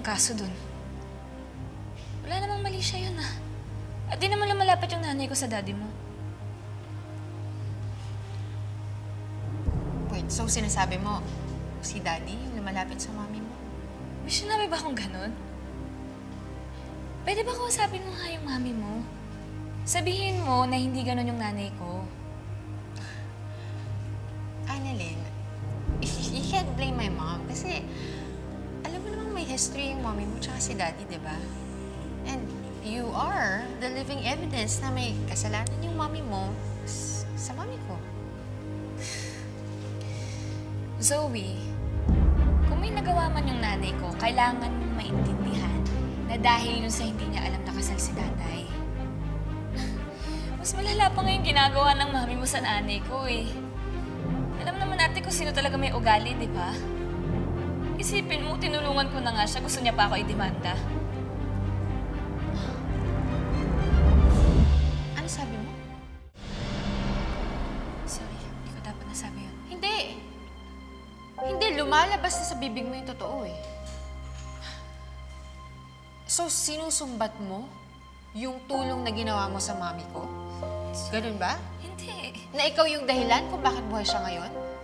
ang kaso dun? Wala namang mali siya yun ah. At di naman lumalapit yung nanay ko sa daddy mo. Wait, so sinasabi mo, si Daddy yung lumalapit sa mami mo? May sinabi ba akong ganun? Pwede ba kausapin mo nga yung mami mo? Sabihin mo na hindi ganun yung nanay ko. History mommy mo tsaka si daddy, di ba? And you are the living evidence na may kasalanan yung mommy mo sa mommy ko. Zoe, kung may nagawa man yung nanay ko, kailangan mong maintindihan na dahil yun sa hindi niya alam na kasal si tatay. Mas malala pa ngayon ginagawa ng mami mo sa nanay ko eh. Alam naman natin kung sino talaga may ugali, di ba? Isipin mo, tinulungan ko na nga siya. Gusto niya pa ako idemanda. Ano sabi mo? Sorry, hindi ko dapat nasabi yun. Hindi. Hindi, lumalabas na sa bibig mo yung totoo eh. So, sinusumbat mo yung tulong na ginawa mo sa mami ko? Ganun ba? Hindi. Na ikaw yung dahilan kung bakit buhay siya ngayon?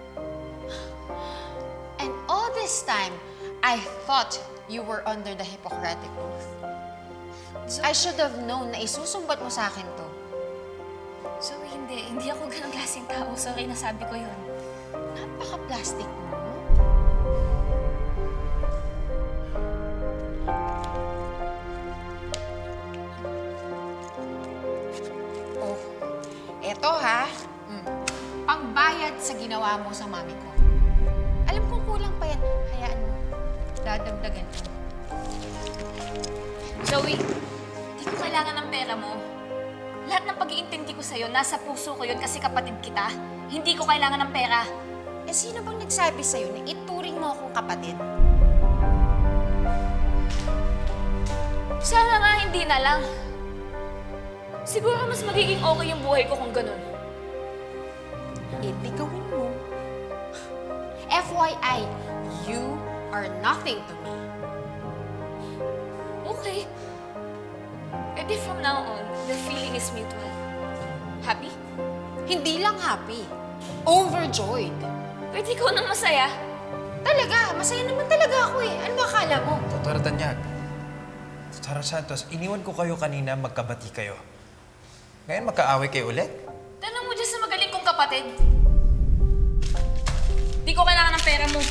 This time, I thought you were under the Hippocratic Oath. I should have known na isusumbat mo sa akin to. Zoe, hindi. Hindi ako ganong klaseng tao. Sorry, nasabi ko yun. Napaka-plastic mo. Oh, eto ha. Mm. Pangbayad sa ginawa mo sa mami ko. Kulang pa yan. Hayaan mo. Dadagdagan ko. Zoe, hindi ko kailangan ng pera mo. Lahat ng pag-iintindi ko sa'yo, nasa puso ko yun kasi kapatid kita. Hindi ko kailangan ng pera. Eh, sino bang nagsabi sa'yo na ituring mo akong kapatid? Sana nga hindi na lang. Siguro mas magiging okay yung buhay ko kung ganun. Eh, di gawin mo. FYI, you are nothing to me. Okay. E di from now on, the feeling is mutual. Happy? Hindi lang happy. Overjoyed. Pwede ikaw nang masaya. Talaga, masaya naman talaga ako eh. Ano ba akala mo? Dr. Tanyag, Sarah Santos, iniwan ko kayo kanina magkabati kayo. Ngayon magkaaway kayo ulit? Tanong mo dyan sa magaling kong kapatid. Di ko kailangan ng pera mo.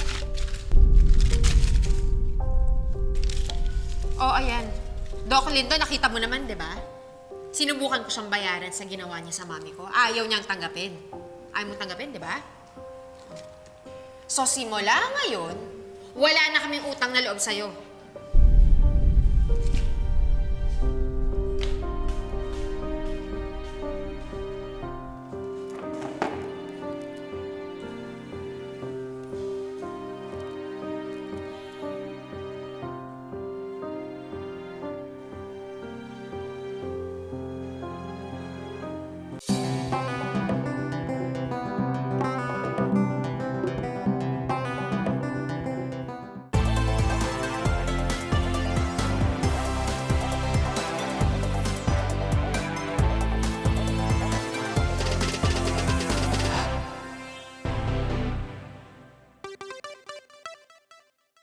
Oh, ayan. Doc Lindo, nakita mo naman, di ba? Sinubukan ko siyang bayaran sa ginawa niya sa mami ko. Ayaw niyang tanggapin. Ayaw mo tanggapin, di ba? So, simula ngayon, wala na kaming utang na loob sa'yo.